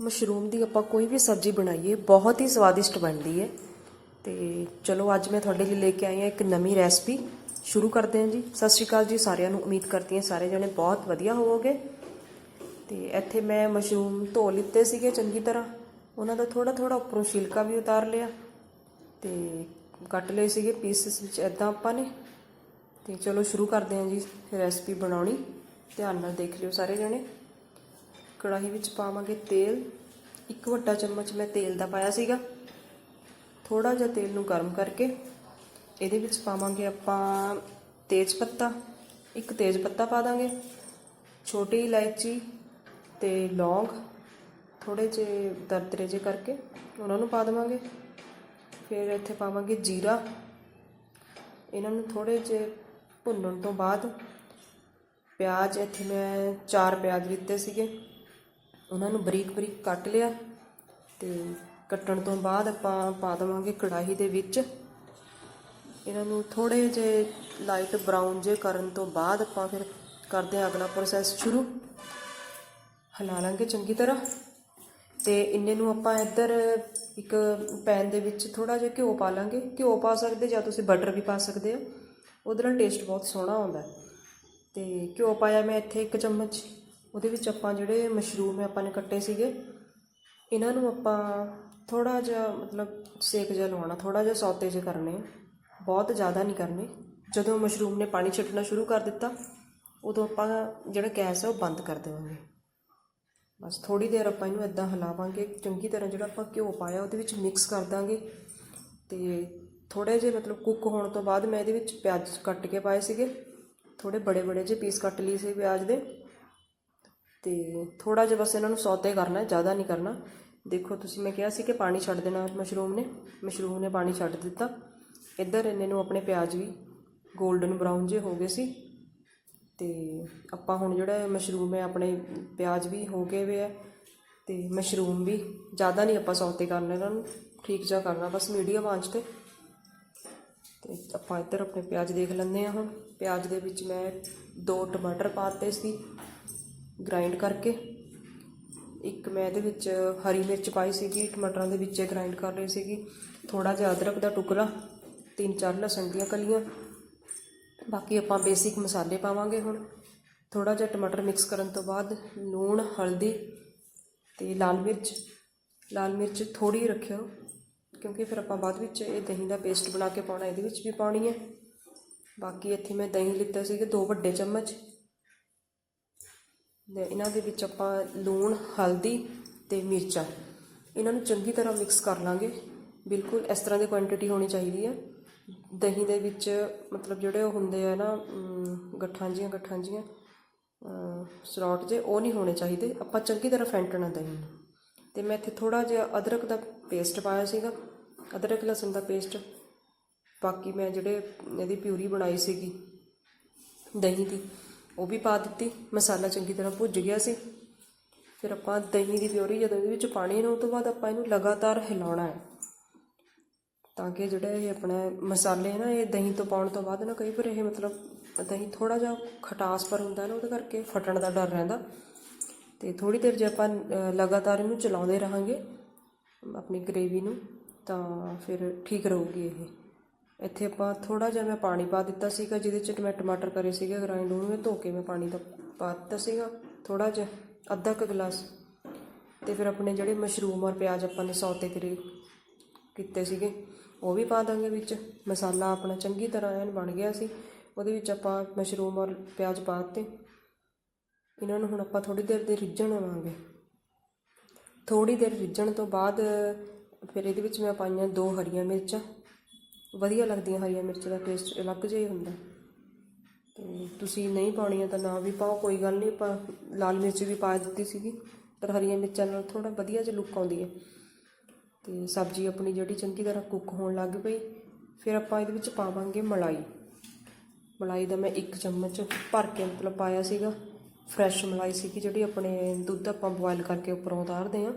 Mushroom ਦੀ ਆਪਾਂ ਕੋਈ ਵੀ ਸਬਜ਼ੀ ਬਣਾਈਏ, ਬਹੁਤ ਹੀ ਸਵਾਦਿਸ਼ਟ ਬਣਦੀ ਹੈ। ਤੇ ਚਲੋ ਅੱਜ ਮੈਂ ਤੁਹਾਡੇ ਲਈ ਲੈ ਕੇ ਆਈ ਹਾਂ ਇੱਕ ਨਵੀਂ ਰੈਸਪੀ। ਸ਼ੁਰੂ ਕਰਦੇ ਹਾਂ ਜੀ। ਸਤਿ ਸ਼੍ਰੀ ਅਕਾਲ ਜੀ ਸਾਰਿਆਂ ਨੂੰ। ਉਮੀਦ ਕਰਦੀ ਹਾਂ ਸਾਰੇ ਜਣੇ ਬਹੁਤ ਵਧੀਆ ਹੋਵੋਗੇ। ਤੇ ਇੱਥੇ ਮੈਂ ਮਸ਼ਰੂਮ ਧੋ ਲਿੱਤੇ ਸੀਗੇ ਚੰਗੀ ਤਰ੍ਹਾਂ। ਉਹਨਾਂ ਦਾ ਥੋੜਾ ਥੋੜਾ ਉੱਪਰੋਂ ਛਿਲਕਾ ਵੀ ਉਤਾਰ ਲਿਆ। ਤੇ ਕੱਟ ਲਏ ਸੀਗੇ ਪੀਸਸ ਵਿੱਚ ਐਦਾਂ ਆਪਾਂ ਨੇ। ਤੇ ਚਲੋ ਸ਼ੁਰੂ ਕਰਦੇ ਹਾਂ ਜੀ ਰੈਸਪੀ ਬਣਾਉਣੀ। ਧਿਆਨ ਨਾਲ ਦੇਖ ਲਿਓ ਸਾਰੇ ਜਣੇ। ਕੜਾਹੀ ਵਿੱਚ ਪਾਵਾਂਗੇ ਤੇਲ। ਇੱਕ ਵੱਡਾ ਚਮਚ ਮੈਂ ਤੇਲ ਦਾ ਪਾਇਆ ਸੀਗਾ। ਥੋੜਾ ਜਿਹਾ ਤੇਲ ਨੂੰ ਗਰਮ ਕਰਕੇ ਇਹਦੇ ਵਿੱਚ ਪਾਵਾਂਗੇ ਆਪਾਂ ਤੇਜ ਪੱਤਾ। ਇੱਕ ਤੇਜ ਪੱਤਾ ਪਾ ਦਾਂਗੇ। ਛੋਟੀ ਇਲਾਇਚੀ ਤੇ ਲੌਂਗ ਥੋੜੇ ਜਿਹੇ ਦਰਦਰੇ ਜਿਹੇ ਕਰਕੇ ਉਹਨਾਂ ਨੂੰ ਪਾ ਦੇਵਾਂਗੇ। ਫਿਰ ਇੱਥੇ ਪਾਵਾਂਗੇ ਜੀਰਾ। ਇਹਨਾਂ ਨੂੰ ਥੋੜੇ ਜਿਹੇ ਭੁੰਨਣ ਤੋਂ ਬਾਅਦ ਪਿਆਜ਼, ਇੱਥੇ ਮੈਂ ਚਾਰ ਪਿਆਜ਼ ਲਿੱਤੇ ਸੀਗੇ। ਉਹਨਾਂ ਨੂੰ ਬਰੀਕ ਬਰੀਕ ਕੱਟ ਲਿਆ ਤੇ ਕੱਟਣ ਤੋਂ ਬਾਅਦ ਆਪਾਂ ਪਾ ਦੇਵਾਂਗੇ ਕੜਾਹੀ ਦੇ ਵਿੱਚ। ਇਹਨਾਂ ਨੂੰ ਥੋੜੇ ਜਿਹੇ ਲਾਈਟ ਬਰਾਊਨ ਜੇ ਕਰਨ ਤੋਂ ਬਾਅਦ ਆਪਾਂ ਫਿਰ ਕਰਦੇ ਹਾਂ ਅਗਲਾ ਪ੍ਰੋਸੈਸ ਸ਼ੁਰੂ। ਹਿਲਾ ਲਾਂਗੇ ਚੰਗੀ ਤਰ੍ਹਾਂ। ਤੇ ਇੰਨੇ ਨੂੰ ਆਪਾਂ ਇੱਧਰ ਇੱਕ ਪੈਨ ਦੇ ਵਿੱਚ ਥੋੜਾ ਜਿਹਾ ਘਿਓ ਪਾ ਲਾਂਗੇ। ਘਿਓ ਪਾ ਸਕਦੇ ਜਾਂ ਤੁਸੀਂ ਬਟਰ ਵੀ ਪਾ ਸਕਦੇ ਹੋ। ਉਹਦੇ ਨਾਲ ਟੇਸਟ ਬਹੁਤ ਸੋਹਣਾ ਆਉਂਦਾ। ਹੈ। ਤੇ ਘਿਓ ਪਾਇਆ ਮੈਂ ਇੱਥੇ ਇੱਕ ਚਮਚ। ਉਹਦੇ ਵਿੱਚ ਆਪਾਂ ਜਿਹੜੇ ਮਸ਼ਰੂਮ ਆਪਾਂ ਨੇ ਕੱਟੇ ਸੀਗੇ, ਇਹਨਾਂ ਨੂੰ ਆਪਾਂ ਥੋੜਾ ਜਿਹਾ ਮਤਲਬ ਸੇਕ ਜਿਹਾ ਲਵਾਉਣਾ ਥੋੜਾ ਜਿਹਾ ਸੌਤੇ ਜਿਹਾ ਕਰਨੇ, ਬਹੁਤ ਜ਼ਿਆਦਾ ਨਹੀਂ ਕਰਨੇ। ਜਦੋਂ ਮਸ਼ਰੂਮ ਨੇ ਪਾਣੀ ਛੱਡਣਾ ਸ਼ੁਰੂ ਕਰ ਦਿੱਤਾ, ਉਦੋਂ ਆਪਾਂ ਜਿਹੜਾ ਗੈਸ ਹੈ, ਉਹ ਬੰਦ ਕਰ ਦੇਵਾਂਗੇ। ਬਸ ਥੋੜੀ ਦੇਰ ਆਪਾਂ ਇਹਨੂੰ ਇਦਾਂ ਹਿਲਾਵਾਂਗੇ, ਚੰਗੀ ਤਰ੍ਹਾਂ ਜਿਹੜਾ ਆਪਾਂ ਘਿਓ ਪਾਇਆ, ਉਹਦੇ ਵਿੱਚ ਮਿਕਸ ਕਰ ਦਾਂਗੇ। ਤੇ ਥੋੜੇ ਜਿਹੇ ਮਤਲਬ ਕੁੱਕ ਹੋਣ ਤੋਂ ਬਾਅਦ ਮੈਂ ਇਹਦੇ ਵਿੱਚ ਪਿਆਜ਼ ਕੱਟ ਕੇ ਪਾਏ ਸੀਗੇ। ਥੋੜੇ ਬੜੇ ਬੜੇ ਜਿਹੇ ਪੀਸ ਕੱਟ ਲਈ ਸੀ ਪਿਆਜ਼ ਦੇ। ਤੇ ਥੋੜਾ ਜਿਹਾ ਬਸ ਇਹਨਾਂ ਨੂੰ ਸੌਤੇ ਕਰਨਾ, ਜ਼ਿਆਦਾ ਨਹੀਂ ਕਰਨਾ। ਦੇਖੋ, ਤੁਸੀਂ, ਮੈਂ ਕਿਹਾ ਸੀ ਕਿ ਪਾਣੀ ਛੱਡ ਦੇਣਾ ਮਸ਼ਰੂਮ ਨੇ। ਮਸ਼ਰੂਮ ਨੇ ਪਾਣੀ ਛੱਡ ਦਿੱਤਾ। ਇੱਧਰ ਇਹਨੇ ਨੂੰ ਆਪਣੇ ਪਿਆਜ਼ ਵੀ 골ਡਨ ਬਰਾਊਨ ਜੇ ਹੋ ਗਏ ਸੀ। ਤੇ ਆਪਾਂ ਹੁਣ ਜਿਹੜਾ ਮਸ਼ਰੂਮ ਹੈ, ਆਪਣੇ ਪਿਆਜ਼ ਵੀ ਹੋ ਗਏ ਵੇ ਆ। ਤੇ ਮਸ਼ਰੂਮ ਵੀ ਜ਼ਿਆਦਾ ਨਹੀਂ ਆਪਾਂ ਸੌਤੇ ਕਰਨਾ, ਇਹਨਾਂ ਨੂੰ ਠੀਕ ਜਿਹਾ ਕਰਨਾ, ਬਸ ਮੀਡੀਅਮ ਆਂਚ ਤੇ। ਤੇ ਆਪਾਂ ਇੱਧਰ ਆਪਣੇ ਪਿਆਜ਼ ਦੇਖ ਲੈਂਦੇ ਆ ਹੁਣ। ਪਿਆਜ਼ ਦੇ ਵਿੱਚ ਮੈਂ ਦੋ ਟਮਾਟਰ ਪਾਤੇ ਸੀ। ਗ੍ਰਾਈਂਡ ਕਰਕੇ। ਇੱਕ ਮੈਂ ਇਹਦੇ ਵਿੱਚ ਹਰੀ ਮਿਰਚ ਪਾਈ ਸੀਗੀ, ਟਮਾਟਰਾਂ ਦੇ ਵਿੱਚ ਗ੍ਰਾਈਂਡ ਕਰ ਲਈ ਸੀਗੀ। ਥੋੜਾ ਜਿਹਾ ਅਦਰਕ ਦਾ ਟੁਕੜਾ, ਤਿੰਨ ਚਾਰ ਲਸਣ ਦੀਆਂ ਕਲੀਆਂ। ਬਾਕੀ ਆਪਾਂ ਬੇਸਿਕ ਮਸਾਲੇ ਪਾਵਾਂਗੇ ਹੁਣ। ਥੋੜਾ ਜਿਹਾ ਟਮਾਟਰ ਮਿਕਸ ਕਰਨ ਤੋਂ ਬਾਅਦ ਲੂਣ, ਹਲਦੀ ਤੇ ਲਾਲ ਮਿਰਚ। ਲਾਲ ਮਿਰਚ ਥੋੜੀ ਰੱਖਿਓ, ਕਿਉਂਕਿ ਫਿਰ ਆਪਾਂ ਬਾਅਦ ਵਿੱਚ ਇਹ ਦਹੀਂ ਦਾ ਪੇਸਟ ਬਣਾ ਕੇ ਪਾਉਣਾ, ਇਹਦੇ ਵਿੱਚ ਵੀ ਪਾਉਣੀ ਹੈ। ਬਾਕੀ ਇੱਥੇ ਮੈਂ ਦਹੀਂ ਲਿੱਤਾ ਸੀਗਾ ਦੋ ਵੱਡੇ ਚਮਚ। ਤੇ ਇਹਨਾਂ ਦੇ ਵਿੱਚ ਆਪਾਂ ਲੂਣ, ਹਲਦੀ ਤੇ ਮਿਰਚਾਂ। ਇਹਨਾਂ ਨੂੰ ਚੰਗੀ ਤਰ੍ਹਾਂ ਮਿਕਸ ਕਰ ਲਾਂਗੇ। ਬਿਲਕੁਲ ਇਸ ਤਰ੍ਹਾਂ ਦੀ ਕੁਆਂਟੀਟੀ ਹੋਣੀ ਚਾਹੀਦੀ ਹੈ। ਦਹੀਂ ਦੇ ਵਿੱਚ ਮਤਲਬ ਜਿਹੜੇ ਉਹ ਹੁੰਦੇ ਆ ਨਾ ਗੱਠਾਂ ਜੀਆਂ ਗੱਠਾਂ ਜੀਆਂ ਸਲੌਟ ਜੇ, ਉਹ ਨਹੀਂ ਹੋਣੇ ਚਾਹੀਦੇ। ਆਪਾਂ ਚੰਗੀ ਤਰ੍ਹਾਂ ਫੈਂਟਣਾ ਦਹੀਂ ਨੂੰ। ਤੇ ਮੈਂ ਇੱਥੇ ਥੋੜਾ ਜਿਹਾ ਅਦਰਕ ਦਾ ਪੇਸਟ ਪਾਇਆ ਸੀਗਾ। ਅਦਰਕ, ਲਸਣ ਦਾ ਪੇਸਟ ਬਾਕੀ ਮੈਂ ਜਿਹੜੇ ਇਹਦੀ ਪਿਊਰੀ ਬਣਾਈ ਸੀਗੀ ਦਹੀਂ ਦੀ ਉਹ ਵੀ ਪਾ ਦਿੱਤੀ। ਮਸਾਲਾ ਚੰਗੀ ਤਰ੍ਹਾਂ ਭੁੱਜ ਗਿਆ ਸੀ। ਫਿਰ ਆਪਾਂ ਦਹੀਂ ਦੀ ਪਿਓਰੀ ਜਦੋਂ ਇਹਦੇ ਵਿੱਚ ਪਾਣੀ ਨੂੰ ਉਹ ਤੋਂ ਬਾਅਦ ਆਪਾਂ ਇਹਨੂੰ ਲਗਾਤਾਰ ਹਿਲਾਉਣਾ ਹੈ। ਤਾਂ ਕਿ ਜਿਹੜਾ ਇਹ ਆਪਣਾ ਮਸਾਲੇ ਨਾ, ਇਹ ਦਹੀਂ ਤੋਂ ਪਾਉਣ ਤੋਂ ਬਾਅਦ ਨਾ, ਕਈ ਵਾਰ ਇਹ ਮਤਲਬ ਦਹੀਂ ਥੋੜਾ ਜਿਹਾ ਖਟਾਸ ਪਰ ਹੁੰਦਾ ਨਾ, ਉਹਦੇ ਕਰਕੇ ਫਟਣ ਦਾ ਡਰ ਰਹਿੰਦਾ। ਤੇ ਥੋੜੀ ਦੇਰ ਜੇ ਆਪਾਂ ਲਗਾਤਾਰ ਇਹਨੂੰ ਚਲਾਉਂਦੇ ਰਹਾਂਗੇ, ਆਪਣੀ ਗ੍ਰੇਵੀ ਨੂੰ, ਤਾਂ ਫਿਰ ਠੀਕ ਰਹੂਗੀ ਇਹ। ਇੱਥੇ ਆਪਾਂ ਥੋੜਾ ਜਿਹਾ ਮੈਂ ਪਾਣੀ ਪਾ ਦਿੱਤਾ ਸੀਗਾ, ਜਿਹਦੇ ਚ ਮੈਂ ਟਮਾਟਰ ਕਰੇ ਸੀਗੇ ਗ੍ਰਾਈਂਡ ਉਹਨੂੰ ਮੈਂ ਧੋ ਕੇ ਮੈਂ ਪਾਣੀ ਦਾ ਪਾ ਦਿੱਤਾ ਸੀਗਾ ਥੋੜਾ ਜਿਹਾ, ਅੱਧਾ ਕੁ ਗਲਾਸ। ਤੇ ਫਿਰ ਆਪਣੇ ਜਿਹੜੇ ਮਸ਼ਰੂਮ ਔਰ ਪਿਆਜ਼ ਆਪਾਂ ਨੇ ਸੌਤੇ ਕਰੇ ਕੀਤੇ ਸੀਗੇ, ਉਹ ਵੀ ਪਾ ਦਾਂਗੇ ਵਿੱਚ। ਮਸਾਲਾ ਆਪਣਾ ਚੰਗੀ ਤਰ੍ਹਾਂ ਐਨ ਬਣ ਗਿਆ ਸੀ, ਉਹਦੇ ਵਿੱਚ ਆਪਾਂ ਮਸ਼ਰੂਮ ਔਰ ਪਿਆਜ਼ ਪਾ ਦਿੱਤੇ। ਇਹਨਾਂ ਨੂੰ ਹੁਣ ਆਪਾਂ ਥੋੜੀ ਦੇਰ ਦੇ ਰਿੱਝਣ ਆਵਾਂਗੇ। ਥੋੜੀ ਦੇਰ ਰਿੱਝਣ ਤੋਂ ਬਾਅਦ ਫਿਰ ਇਹਦੇ ਵਿੱਚ ਮੈਂ ਪਾਈਆਂ ਦੋ ਹਰੀਆਂ ਮਿਰਚਾਂ। ਵਧੀਆ ਲੱਗਦੀਆਂ ਹਰੀਆਂ ਮਿਰਚ ਦਾ ਟੇਸਟ ਅਲੱਗ ਜਿਹਾ ਹੀ ਹੁੰਦਾ। ਤੇ ਤੁਸੀਂ ਨਹੀਂ ਪਾਉਣੀਆਂ ਤਾਂ ਨਾ ਵੀ ਪਾਓ, ਕੋਈ ਗੱਲ ਨਹੀਂ, ਆਪਾਂ ਲਾਲ ਮਿਰਚ ਵੀ ਪਾ ਦਿੱਤੀ ਸੀਗੀ, ਪਰ ਹਰੀਆਂ ਮਿਰਚਾਂ ਨਾਲ ਥੋੜਾ ਵਧੀਆ ਜਿਹਾ ਲੁੱਕ ਆਉਂਦੀ ਹੈ। ਤੇ ਸਬਜ਼ੀ ਆਪਣੀ ਜਿਹੜੀ ਚੰਗੀ ਤਰ੍ਹਾਂ ਕੁੱਕ ਹੋਣ ਲੱਗ ਪਈ, ਫਿਰ ਆਪਾਂ ਇਹਦੇ ਵਿੱਚ ਪਾਵਾਂਗੇ ਮਲਾਈ। ਮਲਾਈ ਦਾ ਮੈਂ ਇੱਕ ਚਮਚ ਭਰ ਕੇ ਮਤਲਬ ਪਾਇਆ ਸੀਗਾ ਫਰੈਸ਼ ਮਲਾਈ ਸੀਗੀ ਜਿਹੜੀ ਆਪਣੇ ਦੁੱਧ ਆਪਾਂ ਬੋਇਲ ਕਰਕੇ ਉੱਪਰੋਂ ਉਤਾਰਦੇ ਆ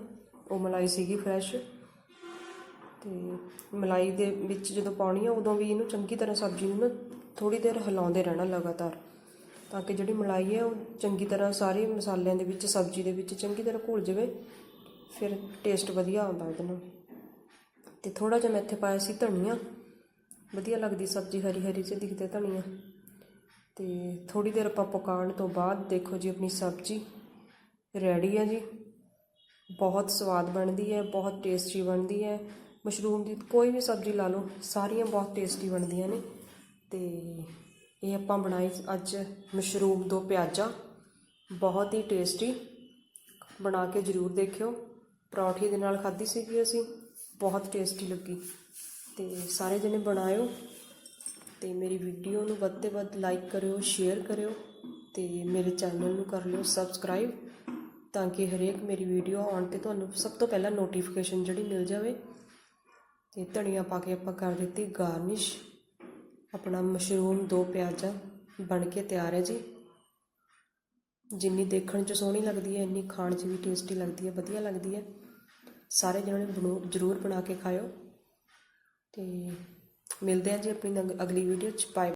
ਉਹ ਮਲਾਈ ਸੀਗੀ ਫਰੈਸ਼ ਤੇ ਮਲਾਈ ਦੇ ਵਿੱਚ ਜਦੋਂ ਪਾਉਣੀ ਆ, ਉਦੋਂ ਵੀ ਇਹਨੂੰ ਚੰਗੀ ਤਰ੍ਹਾਂ ਸਬਜ਼ੀ ਨੂੰ ਨਾ ਥੋੜ੍ਹੀ ਦੇਰ ਹਿਲਾਉਂਦੇ ਰਹਿਣਾ ਲਗਾਤਾਰ, ਤਾਂ ਕਿ ਜਿਹੜੀ ਮਲਾਈ ਹੈ ਉਹ ਚੰਗੀ ਤਰ੍ਹਾਂ ਸਾਰੇ ਮਸਾਲਿਆਂ ਦੇ ਵਿੱਚ, ਸਬਜ਼ੀ ਦੇ ਵਿੱਚ ਚੰਗੀ ਤਰ੍ਹਾਂ ਘੁਲ ਜਾਵੇ, ਫਿਰ ਟੇਸਟ ਵਧੀਆ ਆਉਂਦਾ ਉਹਦੇ ਨਾਲ। ਤੇ ਥੋੜਾ ਜਿਹਾ ਮੈਂ ਇੱਥੇ ਪਾਇਆ ਸੀ ਧਨੀਆ, ਵਧੀਆ ਲੱਗਦੀ ਸਬਜ਼ੀ ਹਰੀ ਹਰੀ ਜਿਹੀ ਦਿਖਦੇ ਧਨੀਆ। ਤੇ ਥੋੜੀ ਦੇਰ ਆਪਾਂ ਪਕਾਉਣ ਤੋਂ ਬਾਅਦ ਦੇਖੋ ਜੀ ਆਪਣੀ ਸਬਜ਼ੀ ਰੈਡੀ ਹੈ ਜੀ। ਬਹੁਤ ਸਵਾਦ ਬਣਦੀ ਹੈ, ਬਹੁਤ ਟੇਸਟੀ ਬਣਦੀ ਹੈ। ਮਸ਼ਰੂਮ ਦੀ ਕੋਈ ਵੀ ਸਬਜ਼ੀ ਲਾ ਲਓ, ਸਾਰੀਆਂ ਬਹੁਤ ਟੇਸਟੀ ਬਣਦੀਆਂ ਨੇ। ਤੇ ਇਹ ਆਪਾਂ ਬਣਾਈ ਅੱਜ ਮਸ਼ਰੂਮ ਦੋ ਪਿਆਜ਼ਾ, ਬਹੁਤ ਹੀ ਟੇਸਟੀ ਬਣਾ ਕੇ ਜ਼ਰੂਰ ਦੇਖਿਓ। ਪਰੌਂਠੀ ਦੇ ਨਾਲ ਖਾਧੀ ਸੀਗੀ ਅਸੀਂ, ਬਹੁਤ ਟੇਸਟੀ ਲੱਗੀ। ਤੇ ਸਾਰੇ ਜਣੇ ਬਣਾਇਓ। ਤੇ ਮੇਰੀ ਵੀਡੀਓ ਨੂੰ ਵੱਧ ਤੋਂ ਵੱਧ ਲਾਈਕ ਕਰਿਓ ਸ਼ੇਅਰ ਕਰਿਓ। ਤੇ ਮੇਰੇ ਚੈਨਲ ਨੂੰ ਕਰ ਲਿਓ ਸਬਸਕ੍ਰਾਈਬ ਤਾਂ ਕਿ ਹਰੇਕ ਮੇਰੀ ਵੀਡੀਓ ਆਉਣ ਤੇ ਤੁਹਾਨੂੰ ਸਭ ਤੋਂ ਪਹਿਲਾਂ ਨੋਟੀਫਿਕੇਸ਼ਨ ਜਿਹੜੀ ਮਿਲ ਜਾਵੇ। ਅਤੇ ਧਨੀਆ ਪਾ ਕੇ ਆਪਾਂ ਕਰ ਦਿੱਤੀ ਗਾਰਨਿਸ਼। ਆਪਣਾ ਮਸ਼ਰੂਮ ਦੋ ਪਿਆਜ਼ਾ ਬਣ ਕੇ ਤਿਆਰ ਹੈ ਜੀ। ਜਿੰਨੀ ਦੇਖਣ 'ਚ ਸੋਹਣੀ ਲੱਗਦੀ ਹੈ, ਇੰਨੀ ਖਾਣ 'ਚ ਵੀ ਟੇਸਟੀ ਲੱਗਦੀ ਹੈ, ਵਧੀਆ ਲੱਗਦੀ ਹੈ। ਸਾਰੇ ਜਣੇ ਬਣੋ, ਜ਼ਰੂਰ ਬਣਾ ਕੇ ਖਾਇਓ। ਤੇ ਮਿਲਦੇ ਹਾਂ ਜੀ ਆਪਣੀ ਨਗ- ਅਗਲੀ ਵੀਡੀਓ 'ਚ। ਬਾਏ